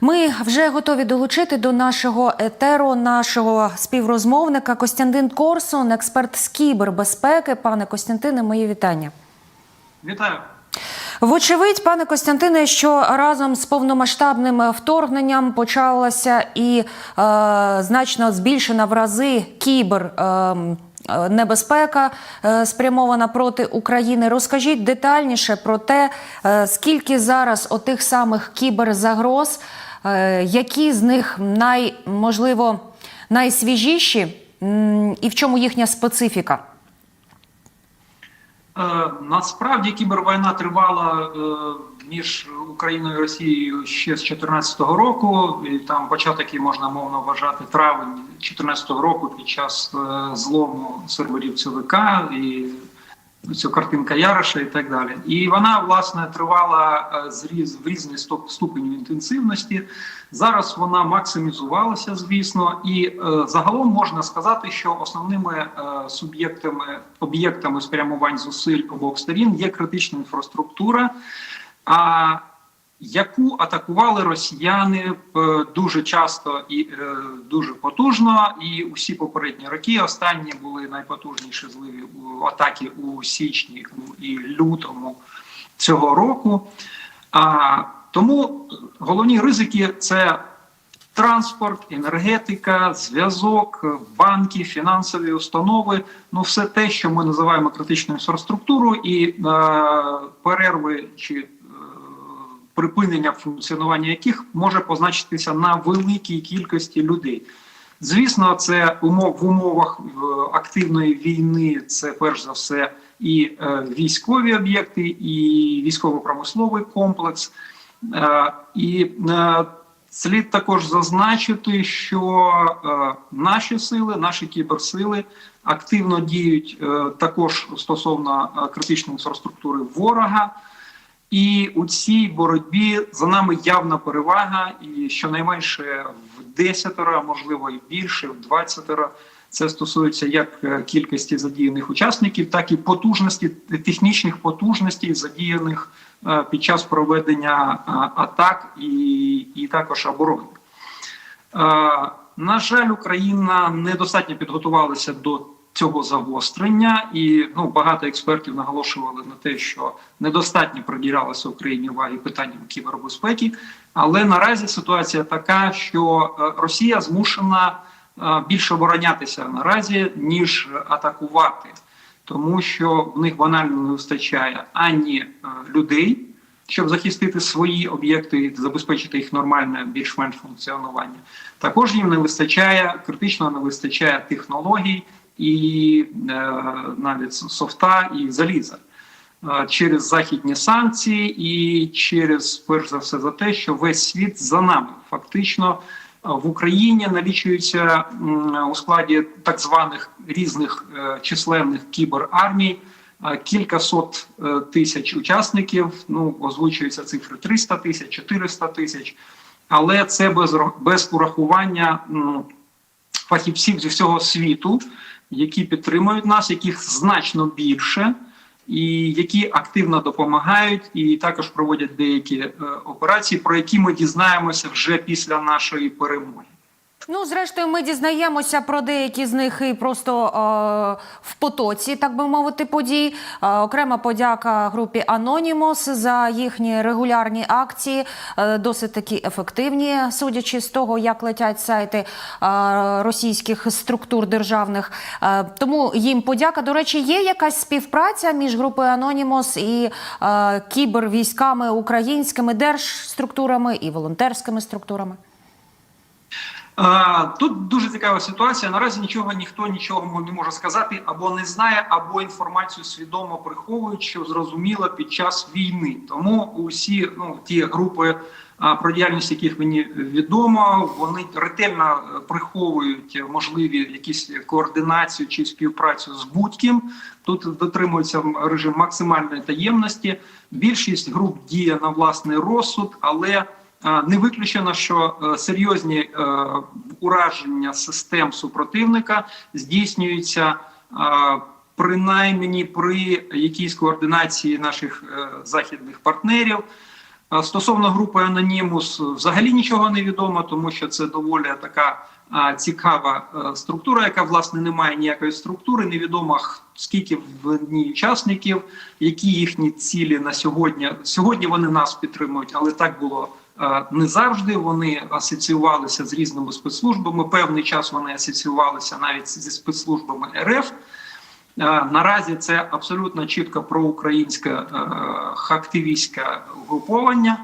Ми вже готові долучити до нашого етеру нашого співрозмовника Костянтин Корсун, експерт з кібербезпеки. Пане Костянтине, мої вітання. Вітаю. Вочевидь, пане Костянтине, що разом з повномасштабним вторгненням почалася і е, значно збільшена в рази кібер. Е, Небезпека е, спрямована проти України. Розкажіть детальніше про те, е, скільки зараз отих самих кіберзагроз, е, які з них най, можливо найсвіжіші і в чому їхня специфіка? Е, насправді кібервійна тривала е, між Україною і Росією ще з 2014 року. І там початок її можна мовно вважати травень 2014 року під час е, злому серверів ЦВК і цю картинка Яроша і так далі. І вона власне тривала е, з різ в різний ступенів інтенсивності. Зараз вона максимізувалася, звісно, і е, загалом можна сказати, що основними е, суб'єктами об'єктами спрямувань зусиль обох сторін є критична інфраструктура. А яку атакували росіяни е, дуже часто і е, дуже потужно, і усі попередні роки останні були найпотужніші зливі атаки у січні і лютому цього року. А тому головні ризики це транспорт, енергетика, зв'язок, банки, фінансові установи ну все те, що ми називаємо критичною інфраструктурою, і е, перерви чи припинення функціонування яких може позначитися на великій кількості людей. Звісно, це умов в умовах е, активної війни. Це перш за все і е, військові об'єкти, і військово-промисловий комплекс. Е, І слід також зазначити, що наші сили, наші кіберсили активно діють також стосовно критичної інфраструктури ворога. І у цій боротьбі за нами явна перевага, і щонайменше в десятеро, можливо і більше, в двадцятеро. Це стосується як е, кількості задіяних учасників, так і потужності технічних потужностей, задіяних е, під час проведення е, атак і, і також оборони. На жаль, Україна недостатньо підготувалася до цього загострення, і ну багато експертів наголошували на те, що недостатньо приділялося Україні уваги питанням кібербезпеки. Але наразі ситуація така, що е, Росія змушена е, більше оборонятися наразі ніж атакувати, тому що в них банально не вистачає ані е, людей щоб захистити свої об'єкти і забезпечити їх нормальне більш-менш функціонування. Також їм не вистачає критично не вистачає технологій і е, навіть софта і заліза. Е, Через західні санкції і через перш за все за те, що весь світ за нами фактично е, в Україні налічується у складі так званих різних численних кіберармій кілька сот е, тисяч учасників. Ну озвучуються цифри 300 тисяч, 400 тисяч, але це без без урахування м, фахівців зі всього світу, які підтримують нас, яких значно більше. І які активно допомагають, і також проводять деякі е, операції, про які ми дізнаємося вже після нашої перемоги. Ну, зрештою, ми дізнаємося про деякі з них і просто е, в потоці, так би мовити, подій. Е, окрема подяка групі Anonymous за їхні регулярні акції, е, досить такі ефективні, судячи з того, як летять сайти е, російських структур державних. Е, тому їм подяка. До речі, є якась співпраця між групою Anonymous і е, кібервійськами українськими держструктурами і волонтерськими структурами. Тут дуже цікава ситуація. Наразі нічого ніхто нічого не може сказати або не знає, або інформацію свідомо приховують, що зрозуміло під час війни. Тому усі ну ті групи, про діяльність яких мені відомо, вони ретельно е, приховують можливі якісь координацію чи співпрацю з будь-ким. Тут дотримується режим максимальної таємності. Більшість груп діє на власний розсуд, але Не виключено, що е, серйозні е, ураження систем супротивника здійснюються е, принаймні при якійсь координації наших західних партнерів. Стосовно групи Анонімус, взагалі нічого не відомо, тому що це доволі така цікава структура, яка власне не має ніякої структури. Невідомо скільки в ній учасників, які їхні цілі на сьогодні. Сьогодні вони нас підтримують, але так було не завжди. Вони асоціювалися з різними спецслужбами. Певний час вони асоціювалися навіть зі спецслужбами РФ. Наразі це абсолютно чітко проукраїнське е, активістське угруповання.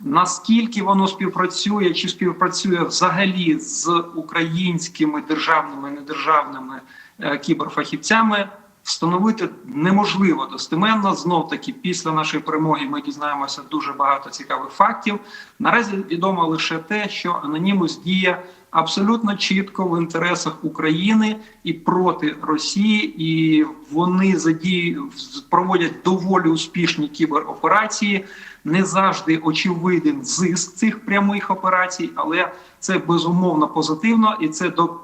Наскільки воно співпрацює, чи співпрацює взагалі з українськими державними недержавними е, кіберфахівцями, встановити неможливо достеменно. Знов таки, після нашої перемоги ми дізнаємося дуже багато цікавих фактів. Наразі відомо лише те, що анонімус діє абсолютно чітко в інтересах України і проти Росії, і вони задію проводять доволі успішні кібероперації. Не завжди очевиден зиск цих прямих операцій, але це безумовно позитивно, і це до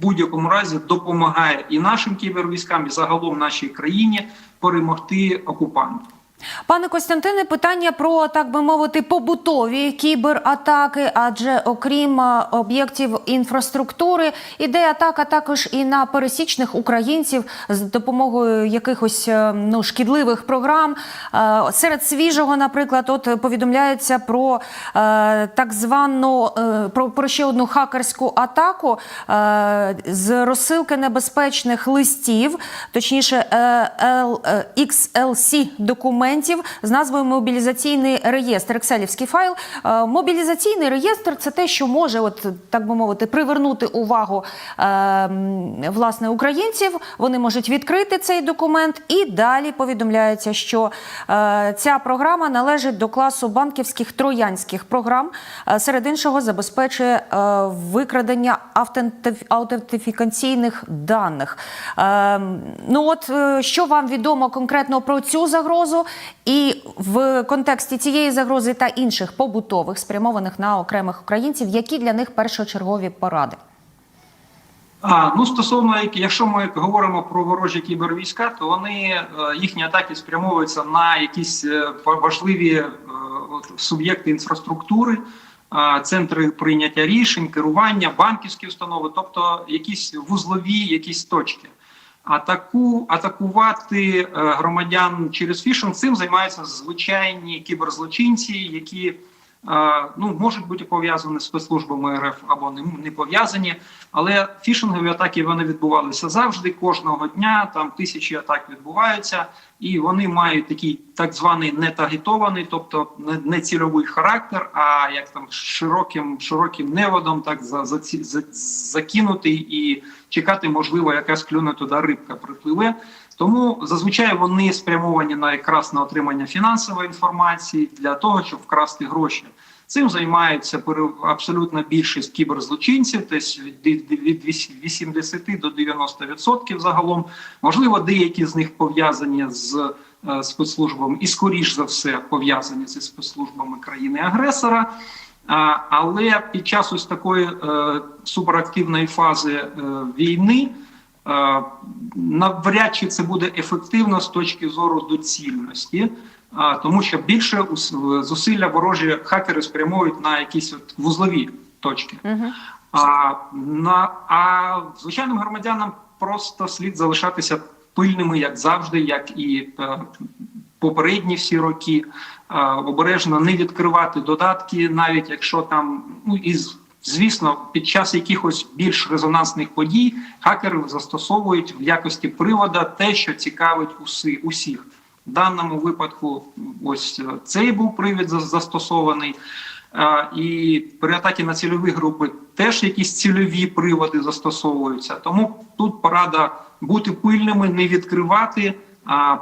будь-якому разі допомагає і нашим кібервійськам, і загалом нашій країні перемогти окупантів. Пане Костянтине, питання про так би мовити побутові кібератаки, адже окрім об'єктів інфраструктури, іде атака також і на пересічних українців з допомогою якихось е, ну шкідливих програм. Е, Серед свіжого, наприклад, от повідомляється про е, так звану про, про ще одну хакерську атаку з розсилки небезпечних листів, точніше XLC документів з назвою мобілізаційний реєстр. Екселівський файл. Е, Мобілізаційний реєстр це те, що може, от так би мовити, привернути увагу е, власне українців. Вони можуть відкрити цей документ, і далі повідомляється, що е, ця програма належить до класу банківських троянських програм. Серед іншого забезпечує викрадення аутентифікаційних даних. Е, ну от що вам відомо конкретно про цю загрозу, і в контексті цієї загрози та інших побутових, спрямованих на окремих українців, які для них першочергові поради? А ну стосовно якщо ми говоримо про ворожі кібервійська, то вони е, їхні атаки спрямовуються на якісь е, важливі е, суб'єкти інфраструктури, центри прийняття рішень, керування, банківські установи, тобто якісь вузлові, якісь точки. Атаку атакувати е, громадян через фішинг. Цим займаються звичайні кіберзлочинці, які ну можуть бути пов'язані з спецслужбами РФ або не, не пов'язані. Але фішингові атаки вони відбувалися завжди, кожного дня. Там тисячі атак відбуваються, і вони мають такий так званий нетагітований, тобто не, цільовий характер, а як там широким широким неводом, так за, за, за, закинутий і чекати, можливо, якась клюне туди рибка припливе. Тому зазвичай вони спрямовані на якраз на отримання фінансової інформації для того, щоб вкрасти гроші. Цим займаються пере- абсолютна більшість кіберзлочинців, десь від, від 80 до 90% загалом. Можливо, деякі з них пов'язані з е, спецслужбами і, скоріш за все, пов'язані зі спецслужбами країни-агресора. Але під час ось такої е, суперактивної фази е, війни навряд чи це буде ефективно з точки зору доцільності, а, тому що більше зусилля ворожі хакери спрямовують на якісь от вузлові точки. Угу. А, на, а звичайним громадянам просто слід залишатися пильними, як завжди, як і е, попередні всі роки. Е, обережно не відкривати додатки, навіть якщо там ну і з- звісно, під час якихось більш резонансних подій хакери застосовують в якості привода те, що цікавить уси, усіх. В даному випадку, ось е, цей був привід за- застосований. Е, І при атакі на цільові групи теж якісь цільові приводи застосовуються. Тому тут порада бути пильними, не відкривати,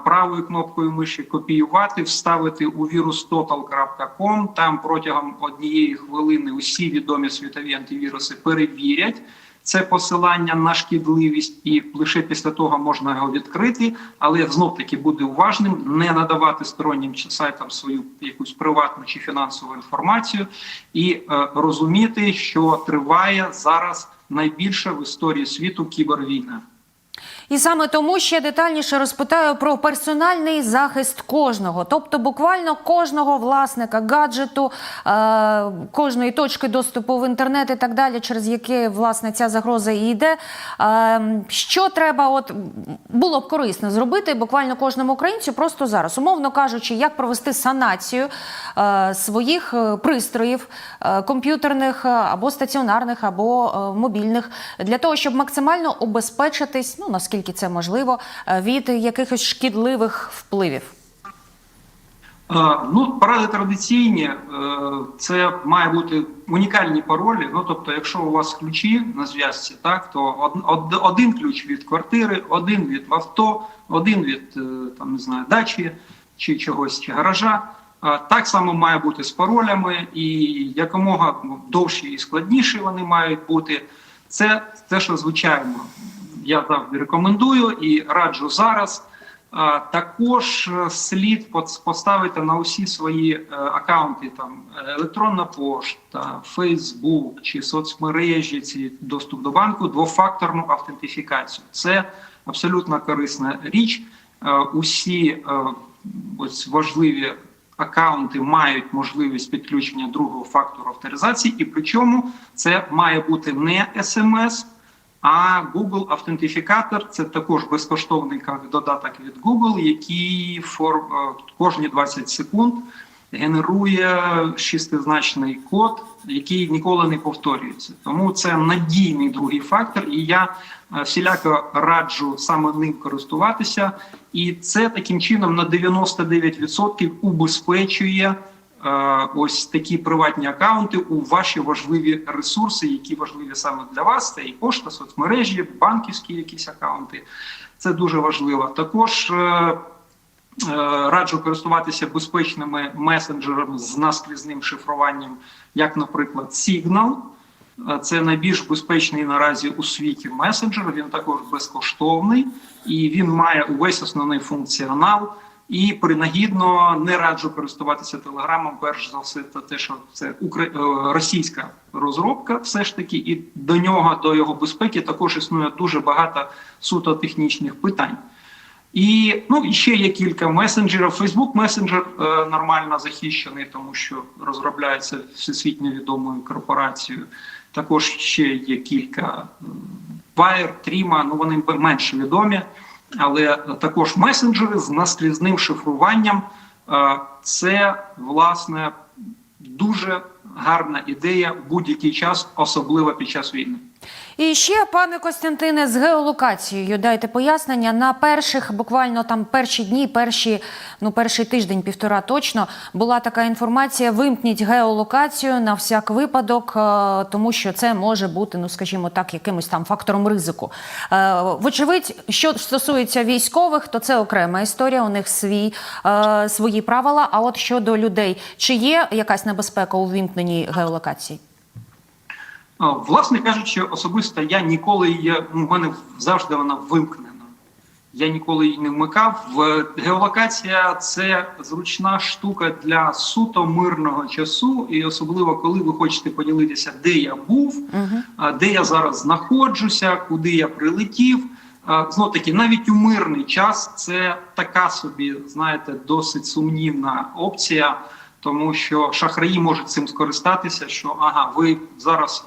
правою кнопкою миші копіювати, вставити у virustotal.com. Там протягом однієї хвилини усі відомі світові антивіруси перевірять це посилання на шкідливість, і лише після того можна його відкрити. Але знов таки буде уважним, не надавати стороннім сайтам свою якусь приватну чи фінансову інформацію, і е, розуміти, що триває зараз найбільша в історії світу кібервійна. І саме тому ще детальніше розпитаю про персональний захист кожного, тобто буквально кожного власника гаджету, е, кожної точки доступу в інтернет і так далі, через яке власне ця загроза і йде. Е, що треба, от було б корисно зробити буквально кожному українцю просто зараз, умовно кажучи, як провести санацію е, своїх пристроїв комп'ютерних або стаціонарних, або мобільних, для того, щоб максимально убезпечитись, ну наскільки це можливо, е, від якихось шкідливих впливів. Е, Ну, поради традиційні, е, це має бути унікальні паролі. Ну, тобто, якщо у вас ключі на зв'язці, так то од- од- один ключ від квартири, один від авто, один від там не знаю дачі чи чогось, чи гаража. Так само має бути з паролями, і якомога довші і складніші вони мають бути. Це те, що звичайно я завжди рекомендую і раджу зараз. Також е, слід поставити на усі свої е, акаунти там е, електронна пошта, Фейсбук чи соцмережі, ці доступ до банку, двофакторну автентифікацію. Це абсолютно корисна річ. Е, Усі е, ось важливі акаунти мають можливість підключення другого фактору авторизації, і причому це має бути не смс. А Google автентифікатор це також безкоштовний додаток від Google, який е, кожні 20 секунд генерує шестизначний код, який ніколи не повторюється. Тому це надійний другий фактор, і я е, всіляко раджу саме ним користуватися. І це таким чином на 99% убезпечує ось такі приватні акаунти у ваші важливі ресурси, які важливі саме для вас. Це і пошта, соцмережі, банківські якісь акаунти. Це дуже важливо. Також е, е, раджу користуватися безпечними месенджерами з наскрізним шифруванням, як, наприклад, Signal. Е, Це найбільш безпечний наразі у світі месенджер. Він також безкоштовний і він має увесь основний функціонал. І принагідно не раджу користуватися телеграмом. Перш за все, та те, що це е, російська розробка, все ж таки, і до нього, до його безпеки, також існує дуже багато суто технічних питань. І ну і ще є кілька месенджерів. Facebook месенджер нормально захищений, тому що розробляється всесвітньо відомою корпорацією. Також ще є кілька Wire, Trima, ну вони менш відомі, але також месенджери з наскрізним шифруванням. Е, це власне дуже гарна ідея в будь-який час, особливо під час війни. І ще, пане Костянтине, з геолокацією дайте пояснення. На перших, буквально там перші дні, перші, ну перший тиждень, півтора точно була така інформація: вимкніть геолокацію на всяк випадок, е, тому що це може бути, ну скажімо так, якимось там фактором ризику. Е, Вочевидь, що стосується військових, то це окрема історія. У них свій е, свої правила. А от щодо людей, чи є якась небезпека у вимкненні геолокації? Власне кажучи, особисто я ніколи її, ну, в мене завжди вона вимкнена. Я ніколи її не вмикав. В- Геолокація це зручна штука для суто мирного часу, і особливо коли ви хочете поділитися, де я був, де я зараз знаходжуся, куди я прилетів. Знов таки, навіть у мирний час це така собі, знаєте, досить сумнівна опція, тому що шахраї можуть цим скористатися. Що ага, ви зараз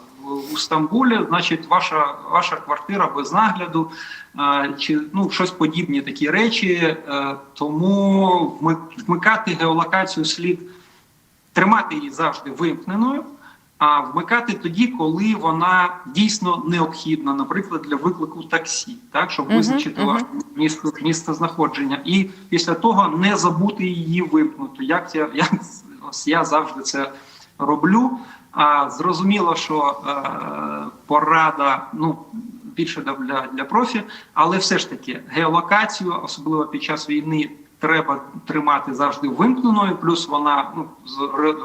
у Стамбулі, значить, ваша ваша квартира без нагляду, е, чи ну щось подібні такі речі. Е, Тому вми- вмикати геолокацію слід тримати її завжди вимкненою, а вмикати тоді, коли вона дійсно необхідна, наприклад, для виклику таксі, так щоб Мгм, визначити мгм. ваше місце, місце знаходження, і після того не забути її вимкнути. Як я, я ось я завжди це роблю. А зрозуміло, що е, порада ну більше для, для, профі, але все ж таки геолокацію, особливо під час війни, треба тримати завжди вимкненою. Плюс вона ну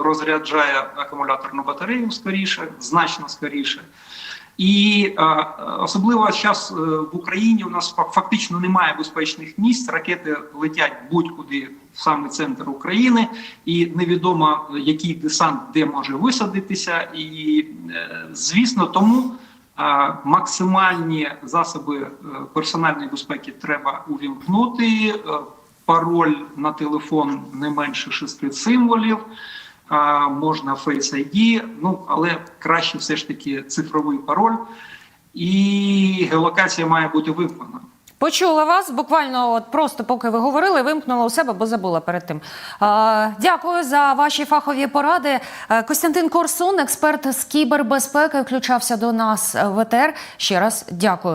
розряджає акумуляторну батарею скоріше, значно скоріше. І е, особливо зараз е, в Україні у нас фак- фактично немає безпечних місць. Ракети летять будь-куди в саме центр України, і невідомо який десант де може висадитися. І е, звісно, тому Максимальні засоби е, персональної безпеки треба увімкнути. Е, Пароль на телефон не менше шести символів. Можна Face ID, ну але краще все ж таки цифровий пароль. І геолокація має бути вимкнена. Почула вас буквально, от просто поки ви говорили, вимкнула у себе, бо забула перед тим. Е, дякую за ваші фахові поради. Е, Костянтин Корсун, експерт з кібербезпеки, включався до нас в ЕТР. Ще раз дякую.